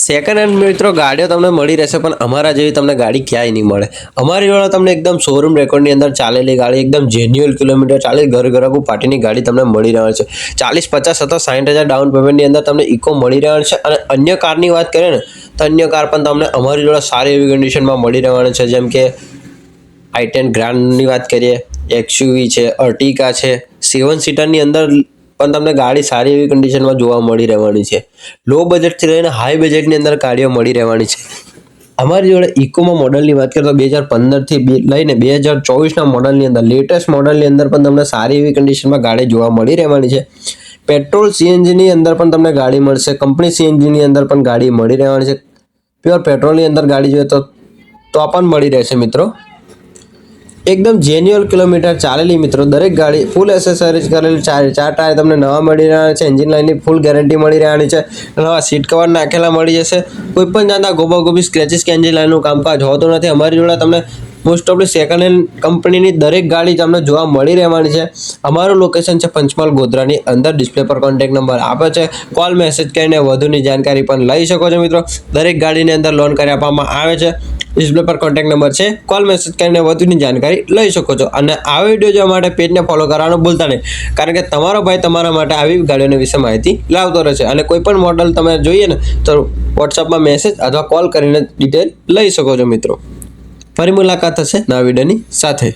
Second hand મિત્રો, ગાડીઓ તમને મળી રહેશે, પણ અમારા જેવી તમને ગાડી ક્યાંય નહીં મળે. અમારી જોડે તમને એકદમ શોરૂમ રેકોર્ડની અંદર ચાલેલી ગાડી, એકદમ જેન્યુઅલ કિલોમીટર ચાલે ઘર ઘરકુ પાર્ટીની ગાડી તમને મળી રહેવાની છે. ચાલીસ, પચાસ અથવા સાઠ હજાર ડાઉન પેમેન્ટની અંદર તમને ઇકો મળી રહેવાની છે. અને અન્ય કારની વાત કરીએ ને, તો અન્ય કાર પણ તમને અમારી જોડે સારી એવી કન્ડિશનમાં મળી રહેવાની છે. જેમ કે આઈ ટેન ગ્રાન્ડની વાત કરીએ એક્સયુવી છે અર્ટિકા છે સેવન સીટરની અંદર પણ તમને ગાડી સારી એવી કન્ડિશનમાં જોવા મળી રહેવાની છે. લો બજેટથી લઈને હાઈ બજેટની અંદર ગાડીઓ મળી રહેવાની છે. અમારી જોડે ઇકોમાં મોડલની વાત કરીએ તો બે હજાર પંદરથી લઈને બે હજાર ચોવીસના મોડલની અંદર લેટેસ્ટ મોડલની અંદર પણ તમને સારી એવી કન્ડિશનમાં ગાડી જોવા મળી રહેવાની છે. પેટ્રોલ સીએનજીની અંદર પણ તમને ગાડી મળશે. કંપની સીએનજીની અંદર પણ ગાડી મળી રહેવાની છે. પ્યોર પેટ્રોલની અંદર ગાડી જોઈએ તો તો પણ મળી રહેશે મિત્રો. એકદમ જેન્યુઅલ કિલોમીટર ચાલેલી મિત્રો. દરેક ગાડી ફૂલ એસેસરીઝ કરેલી ચાર ચાર ટાયર તમને નવા મળી રહ્યા છે. એન્જિન લાઇનની ફૂલ ગેરંટી મળી રહેવાની છે. નવા સીટ કવર નાખેલા મળી જશે. કોઈ પણ જાતના ગોબા ગોબી સ્ક્રેચીસ કે એન્જિન લાઇનનું કામકાજ હોતું નથી. અમારી જોડે તમને મોસ્ટ ઓફલી સેકન્ડ હેન્ડ કંપનીની દરેક ગાડી તમને જોવા મળી રહેવાની છે. અમારું લોકેશન છે પંચમહાલ ગોધરાની અંદર. ડિસ્પ્લે પર કોન્ટેક્ટ નંબર આપે છે. કોલ મેસેજ કરીને વધુની જાણકારી પણ લઈ શકો છો મિત્રો. દરેક ગાડીની અંદર લોન કરી આપવામાં આવે છે. ડિસ્પ્લે પર કોન્ટેક્ટ નંબર છે. કોલ મેસેજ કરીને વધુની જાણકારી લઈ શકો છો. અને આ વીડિયો જોવા માટે પેજને ફોલો કરવાનું ભૂલતા નહીં. કારણ કે તમારો ભાઈ તમારા માટે આવી ગાડીઓની વિશે માહિતી લાવતો રહેશે અને કોઈ પણ મોડલ તમે જોઈએ ને, તો વોટ્સઅપમાં મેસેજ અથવા કોલ કરીને ડિટેલ લઈ શકો છો મિત્રો. ફરી મુલાકાત થશે નવા વિડીયોની સાથે.